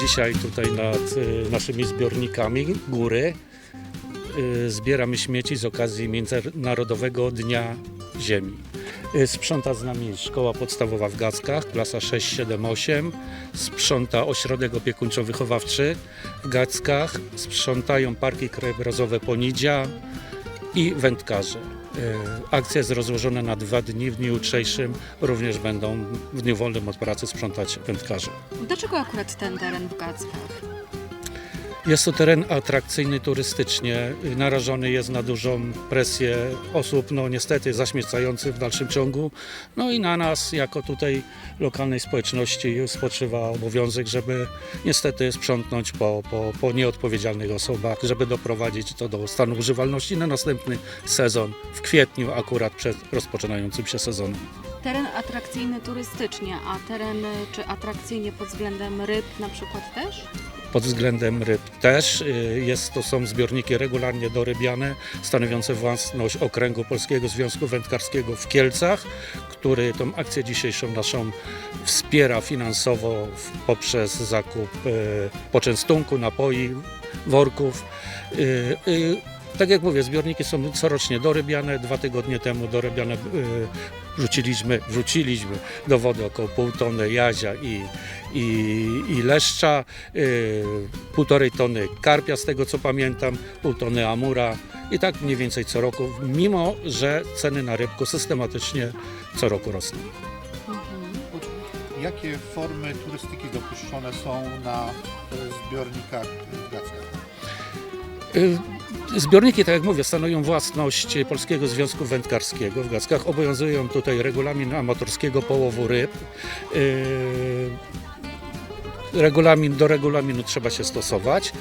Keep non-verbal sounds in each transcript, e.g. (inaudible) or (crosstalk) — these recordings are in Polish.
Dzisiaj tutaj nad y, naszymi zbiornikami góry y, zbieramy śmieci z okazji Międzynarodowego Dnia Ziemi. Y, Sprząta z nami szkoła podstawowa w Gackach, klasa 6, 7, 8. Sprząta ośrodek opiekuńczo-wychowawczy w Gackach. Sprzątają parki krajobrazowe Ponidzia i wędkarze. Y, Akcja jest rozłożona na dwa dni. W dniu jutrzejszym również będą w dniu wolnym od pracy sprzątać wędkarze. Dlaczego akurat ten teren w Gackach? Jest to teren atrakcyjny turystycznie, narażony jest na dużą presję osób, no niestety zaśmiecających w dalszym ciągu. No i na nas, jako tutaj lokalnej społeczności spoczywa obowiązek, żeby niestety sprzątnąć po, po, po nieodpowiedzialnych osobach, żeby doprowadzić to do stanu używalności na następny sezon, w kwietniu akurat przed rozpoczynającym się sezonem. Teren atrakcyjny turystycznie, a teren y, czy atrakcyjnie pod względem ryb na przykład też? Pod względem ryb też y, jest, to są zbiorniki regularnie dorybiane, stanowiące własność Okręgu Polskiego Związku Wędkarskiego w Kielcach, który tą akcję dzisiejszą naszą wspiera finansowo poprzez zakup y, poczęstunku, napoi, worków. Tak jak mówię, zbiorniki są corocznie dorybiane. Dwa tygodnie temu dorybiane y, wrzuciliśmy, wrzuciliśmy do wody około pół tony jazia i, i, i leszcza, y, półtorej tony karpia z tego co pamiętam, pół tony amura i tak mniej więcej co roku, mimo że ceny na rybku systematycznie co roku rosną. Jakie formy turystyki dopuszczone są na e, zbiornikach w Gackach? Y, Zbiorniki, tak jak mówię, stanowią własność Polskiego Związku Wędkarskiego. W Gackach obowiązują tutaj regulamin amatorskiego połowu ryb. Y, Regulamin, do regulaminu trzeba się stosować.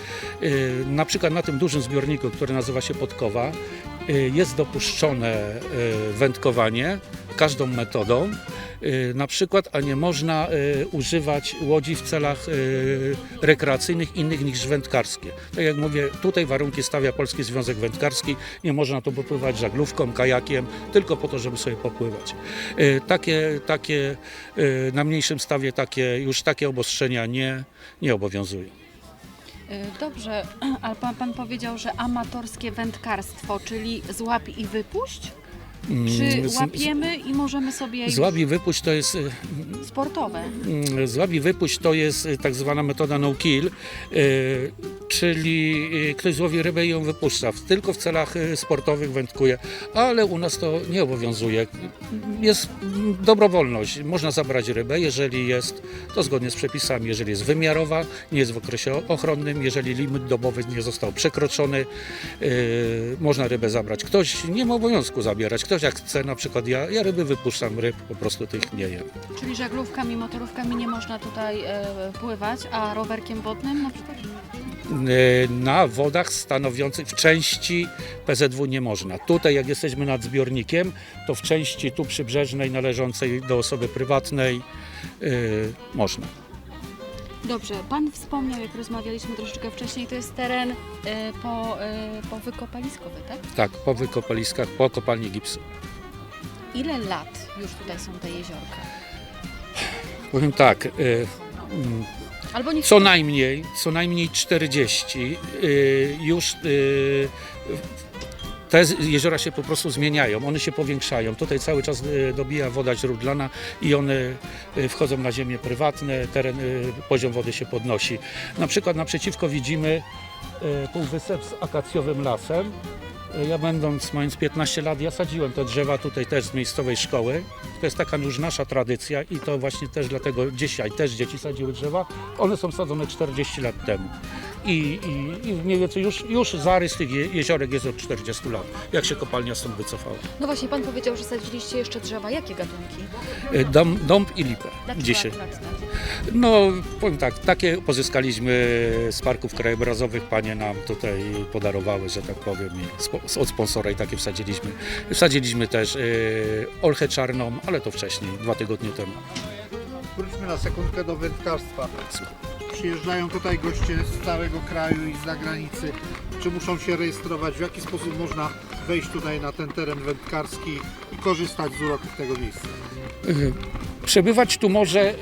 Y, Na przykład na tym dużym zbiorniku, który nazywa się Podkowa, jest dopuszczone y, wędkowanie każdą metodą. Y, Na przykład, a nie można y, używać łodzi w celach y, rekreacyjnych innych niż wędkarskie. Tak jak mówię, tutaj warunki stawia Polski Związek Wędkarski. Nie można tu popływać żaglówką, kajakiem, tylko po to, żeby sobie popływać. Y, Takie, takie y, na mniejszym stawie takie, już takie obostrzenia nie, nie obowiązują. Y, Dobrze, (clears throat) ale pan, pan powiedział, że amatorskie wędkarstwo, czyli złap i wypuść? Czy Mm, z- łapiemy i możemy sobie już Złap i wypuść to jest y, sportowe? Mm, Złap i wypuść to jest y, tak zwana metoda no kill, y, czyli ktoś złowi rybę i ją wypuszcza. Tylko w celach sportowych wędkuje, ale u nas to nie obowiązuje. Jest mm, dobrowolność. Można zabrać rybę, jeżeli jest to zgodnie z przepisami, jeżeli jest wymiarowa, nie jest w okresie ochronnym, jeżeli limit dobowy nie został przekroczony, można rybę zabrać. Ktoś nie ma obowiązku zabierać. Ktoś jak chce, na przykład ja, ja ryby wypuszczam, ryb po prostu tych nie jem. Czyli żaglówkami, motorówkami nie można tutaj e, pływać, a rowerkiem wodnym na przykład? E, na wodach stanowiących w części PZW nie można. Tutaj jak jesteśmy nad zbiornikiem, to w części tu przybrzeżnej należącej do osoby prywatnej e, można. Dobrze, pan wspomniał, jak rozmawialiśmy troszeczkę wcześniej, to jest teren e, po, po wykopaliskowy, tak? Tak, po wykopaliskach, po kopalni gipsu. Ile lat już tutaj są te jeziorka? Powiem tak, mm, Albo nie co najmniej, co najmniej 40 e, już e, te jeziora się po prostu zmieniają, one się powiększają. Tutaj cały czas e, dobija woda źródlana i one e, wchodzą na ziemię prywatne, teren, e, poziom wody się podnosi. Na przykład naprzeciwko widzimy półwysep z akacjowym lasem. Ja będąc, mając 15 lat, ja sadziłem te drzewa tutaj też z miejscowej szkoły. To jest taka już nasza tradycja i to właśnie też dlatego dzisiaj też dzieci sadziły drzewa. One są sadzone 40 lat temu. I, i, i mniej więcej już, już zarys tych je, jeziorek jest od 40 lat, jak się kopalnia stąd wycofała. No właśnie, pan powiedział, że sadziliście jeszcze drzewa. Jakie gatunki? E, Dom, dąb i lipę Dlaczego dzisiaj. akurat? No, powiem tak, takie pozyskaliśmy z parków krajobrazowych. Panie nam tutaj podarowały, że tak powiem, i spo- od sponsora i takie wsadziliśmy. Wsadziliśmy też e, olchę czarną, ale to wcześniej, dwa tygodnie temu. Wróćmy na sekundkę do wędkarstwa. Przyjeżdżają tutaj goście z całego kraju i z zagranicy, czy muszą się rejestrować, w jaki sposób można wejść tutaj na ten teren wędkarski i korzystać z uroków tego miejsca? Przebywać tu może y,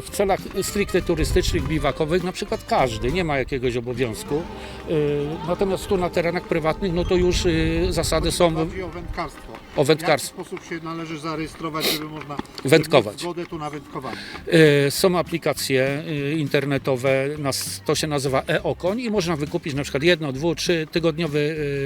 w celach stricte turystycznych, biwakowych, na przykład każdy, nie ma jakiegoś obowiązku. Y, Natomiast tu na terenach prywatnych, no to już y, zasady są Chodzi o wędkarstwo. O W wędkarstwo. jaki sposób się należy zarejestrować, żeby można (clears throat) Wędkować. żeby mieć zgodę tu na wędkowanie? Y, Są aplikacje y, internetowe, nas- to się nazywa e-okoń i można wykupić na przykład jedno, dwu, trzy tygodniowy,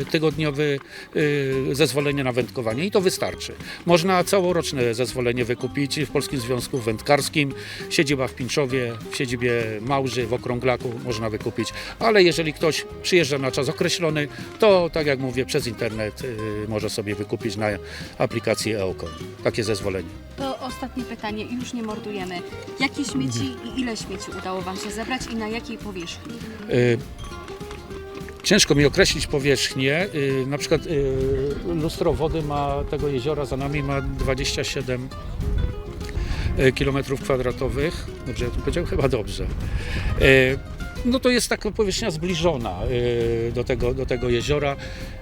y, tygodniowy y, zezwolenie na wędkowanie i to wystarczy. Można całoroczne zezwolenie wykupić w Polskim Związku Wędkarskim, siedziba w Pińczowie, w siedzibie Małży, w Okrąglaku można wykupić, ale jeżeli ktoś przyjeżdża na czas określony, to tak jak mówię, przez internet może sobie wykupić na aplikacji e-okoń takie zezwolenie. To ostatnie pytanie i już nie mordujemy. Jakie śmieci i ile śmieci udało Wam się zebrać i na jakiej powierzchni? Y, Ciężko mi określić powierzchnię. Y, Na przykład y, lustro wody ma tego jeziora za nami ma 27 km kwadratowych. Dobrze ja tu powiedział? Chyba dobrze. No to jest taka powierzchnia zbliżona y, do tego, do tego jeziora.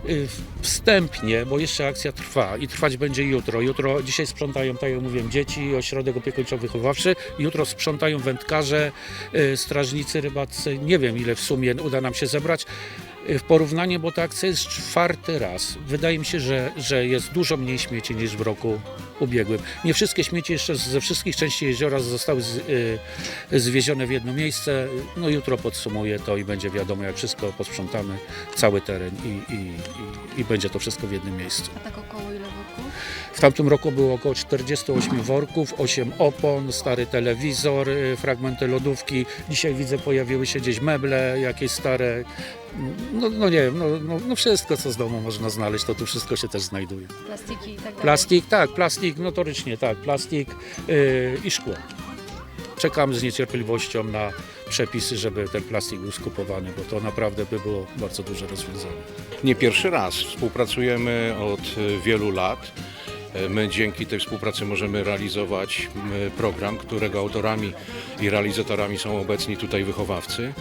Y, Wstępnie, bo jeszcze akcja trwa i trwać będzie jutro. Jutro, dzisiaj sprzątają, tak jak mówiłem, dzieci, ośrodek opiekuńczo-wychowawczy. Jutro sprzątają wędkarze, y, strażnicy, rybacy. Nie wiem ile w sumie uda nam się zebrać. Y, W porównaniu, bo ta akcja jest czwarty raz. Wydaje mi się, że, że jest dużo mniej śmieci niż w roku ubiegłym. Nie wszystkie śmieci jeszcze ze wszystkich części jeziora zostały z, y, zwiezione w jedno miejsce. No jutro podsumuję to i będzie wiadomo, jak wszystko posprzątamy, cały teren i, i, i, i będzie to wszystko w jednym miejscu. W tamtym roku było około 48 worków, 8 opon, stary telewizor, y, fragmenty lodówki. Dzisiaj widzę pojawiły się gdzieś meble jakieś stare. No, no nie wiem, no, no, no wszystko co z domu można znaleźć, to tu wszystko się też znajduje. Plastiki i tak dalej. Plastik, tak, plastik, notorycznie tak, plastik yy, i szkło. Czekam z niecierpliwością na przepisy, żeby ten plastik był skupowany, bo to naprawdę by było bardzo duże rozwiązanie. Nie pierwszy raz. Współpracujemy od e, wielu lat. E, My dzięki tej współpracy możemy realizować program, którego autorami i realizatorami są obecni tutaj wychowawcy.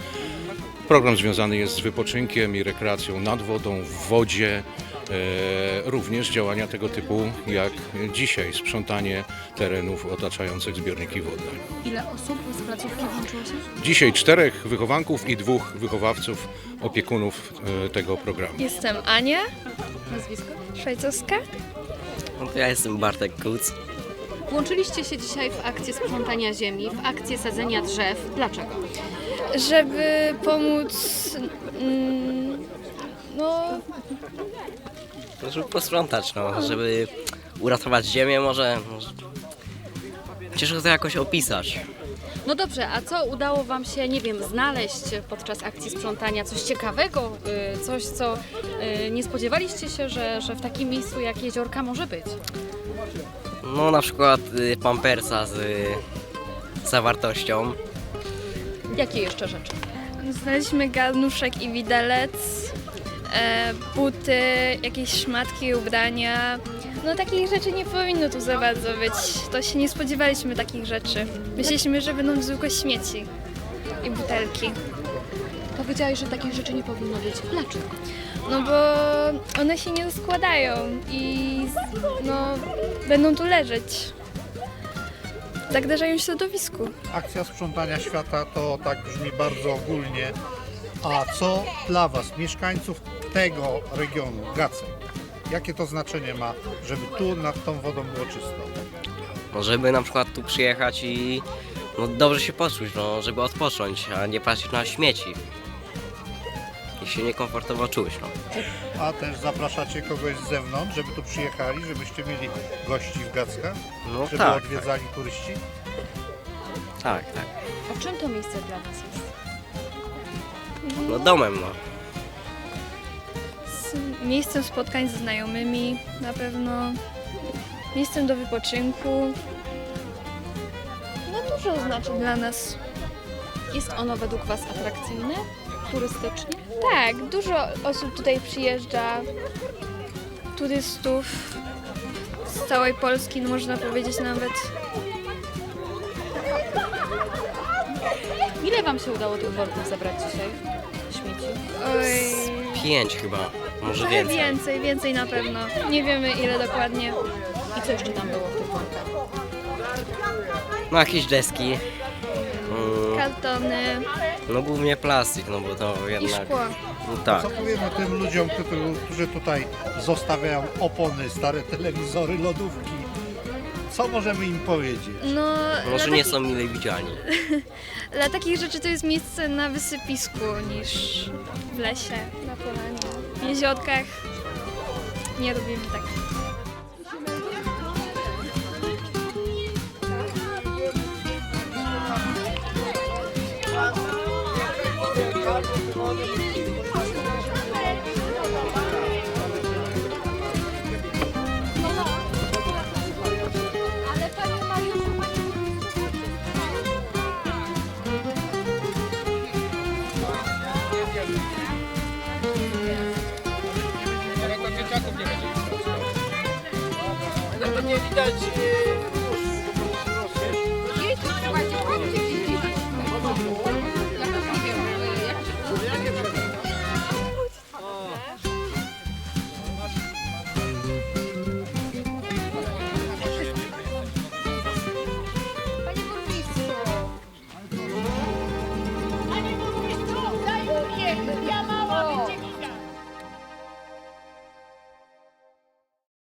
Program związany jest z wypoczynkiem i rekreacją nad wodą, w wodzie, e, również działania tego typu jak dzisiaj, sprzątanie terenów otaczających zbiorniki wodne. Ile osób z placówki włączyło się? Dzisiaj czterech wychowanków i dwóch wychowawców, opiekunów e, tego programu. Jestem Ania, Nazwisko? szwajcarska. No to ja jestem Bartek Kuc. Włączyliście się dzisiaj w akcję sprzątania ziemi, w akcję sadzenia drzew. Dlaczego? Żeby pomóc, mm, no, No, żeby posprzątać, no, żeby uratować ziemię może. może- Ciężko to jakoś opisać. No dobrze, a co udało Wam się, nie wiem, znaleźć podczas akcji sprzątania? Coś ciekawego, y, coś, co y, nie spodziewaliście się, że, że w takim miejscu jak jeziorka może być? No na przykład y, pampersa z zawartością. Jakie jeszcze rzeczy? znaleźliśmy garnuszek i widelec, e, buty, jakieś szmatki, ubrania. No takich rzeczy nie powinno tu za bardzo być. To się nie spodziewaliśmy takich rzeczy. Myśleliśmy, że będą zwykłe śmieci i butelki. Powiedziałeś, że takich rzeczy nie powinno być. Dlaczego? No bo one się nie rozkładają i no, będą tu leżeć. Zagrażają środowisku. Akcja sprzątania świata to tak brzmi bardzo ogólnie. A co dla Was, mieszkańców tego regionu, Gacek? Jakie to znaczenie ma, żeby tu nad tą wodą było czysto? No, żeby na przykład tu przyjechać i no, dobrze się poczuć, no, żeby odpocząć, a nie patrzeć na śmieci. I się niekomfortowo czuć. No. A też zapraszacie kogoś z zewnątrz, żeby tu przyjechali, żebyście mieli gości w Gackach, No żeby tak, tak, odwiedzali turyści? tak, tak. A czym to miejsce dla Was jest? No domem, no. Miejscem spotkań ze znajomymi na pewno, miejscem do wypoczynku. No dużo znaczy dla nas. Jest ono według Was atrakcyjne? Turystycznie? Tak, dużo osób tutaj przyjeżdża, turystów z całej Polski, no można powiedzieć nawet. Ile Wam się udało tych worków zebrać dzisiaj? Śmieci? Oj, Pięć chyba, może trochę więcej. więcej, więcej na pewno. Nie wiemy ile dokładnie. I co jeszcze tam było w tych workach? No jakieś deski. Mm, Kartony No głównie plastik, no bo to i jednak... szkło. No tak. Co powiemy tym ludziom, którzy, którzy tutaj zostawiają opony, stare telewizory, lodówki? Co możemy im powiedzieć? No, Może dla, nie taki, są mile widziani. (laughs) dla takich rzeczy to jest miejsce na wysypisku niż w lesie, na polanie, w jeziotkach. Nie lubimy tak. nie Judge.